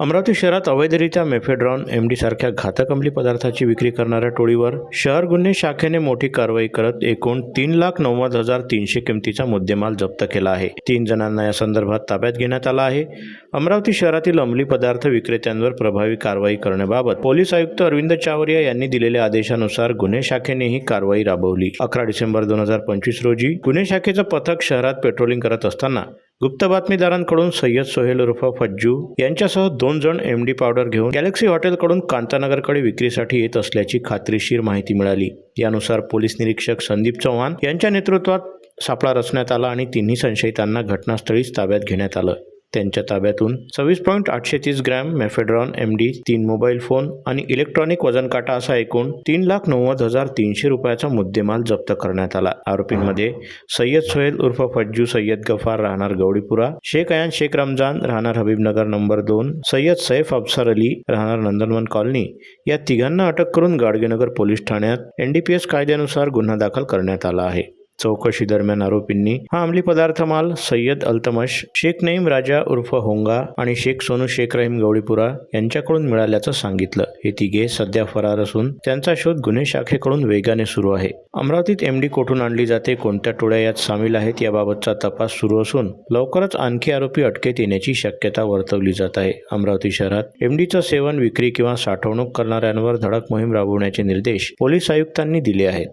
अमरावती शहरात अवैधरित्या mephedrone MD सारख्या घातक अंमली पदार्थाची विक्री करणाऱ्या टोळीवर शहर गुन्हे शाखेने मोठी कारवाई करत एकूण तीन लाख नव्वद हजार तीनशे किमतीचा मुद्देमाल जप्त केला आहे. तीन जणांना या संदर्भात ताब्यात घेण्यात आला आहे. अमरावती शहरातील अंमली पदार्थ विक्रेत्यांवर प्रभावी कारवाई करण्याबाबत पोलीस आयुक्त अरविंद चावरिया यांनी दिलेल्या आदेशानुसार गुन्हे शाखेने ही कारवाई राबवली. अकरा डिसेंबर दोन हजार पंचवीस रोजी गुन्हे शाखेचं पथक शहरात पेट्रोलिंग करत असताना गुप्त बातमीदारांकडून सय्यद सोहेल उर्फ फज्जू यांच्यासह दोन जण एमडी पावडर घेऊन गॅलेक्सी हॉटेलकडून कांतानगरकडे विक्रीसाठी येत असल्याची खात्रीशीर माहिती मिळाली. यानुसार पोलीस निरीक्षक संदीप चव्हाण यांच्या नेतृत्वात सापळा रचण्यात आला आणि तिन्ही संशयितांना घटनास्थळीच ताब्यात घेण्यात आलं. त्यांच्या ताब्यातून सव्वीस पॉईंट आठशे तीस ग्रॅम मेफेड्रॉन एम डी तीन मोबाईल फोन आणि इलेक्ट्रॉनिक वजनकाटा असा एकूण तीन लाख नव्वद हजार तीनशे रुपयाचा मुद्देमाल जप्त करण्यात आला. आरोपींमध्ये सय्यद सोहेल उर्फ फज्जू सय्यद गफार राहणार गौडीपुरा शेख अयान शेख रमजान राहणार हबीबनगर नंबर दोन सय्यद सैफ अफसर अली राहणार नंदनवन कॉलनी या तिघांना अटक करून गाडगेनगर पोलीस ठाण्यात एनडीपीएस कायद्यानुसार गुन्हा दाखल करण्यात आला आहे. चौकशी दरम्यान आरोपींनी हा अंमली पदार्थ माल सय्यद अल्तमश शेख नईम राजा उर्फ होंगा आणि शेख सोनू शेख रहीम गवळीपुरा यांच्याकडून मिळाल्याचं सांगितलं. हे तिघे सध्या फरार असून त्यांचा शोध गुन्हे शाखेकडून वेगाने सुरू आहे. अमरावतीत एमडी कोठून आणली जाते कोणत्या टोळ्या यात सामील आहेत याबाबतचा तपास सुरू असून लवकरच आणखी आरोपी अटकेत येण्याची शक्यता वर्तवली जात आहे. अमरावती शहरात एमडीचं सेवन विक्री किंवा साठवणूक करणाऱ्यांवर धडक मोहीम राबवण्याचे निर्देश पोलीस आयुक्तांनी दिले आहेत.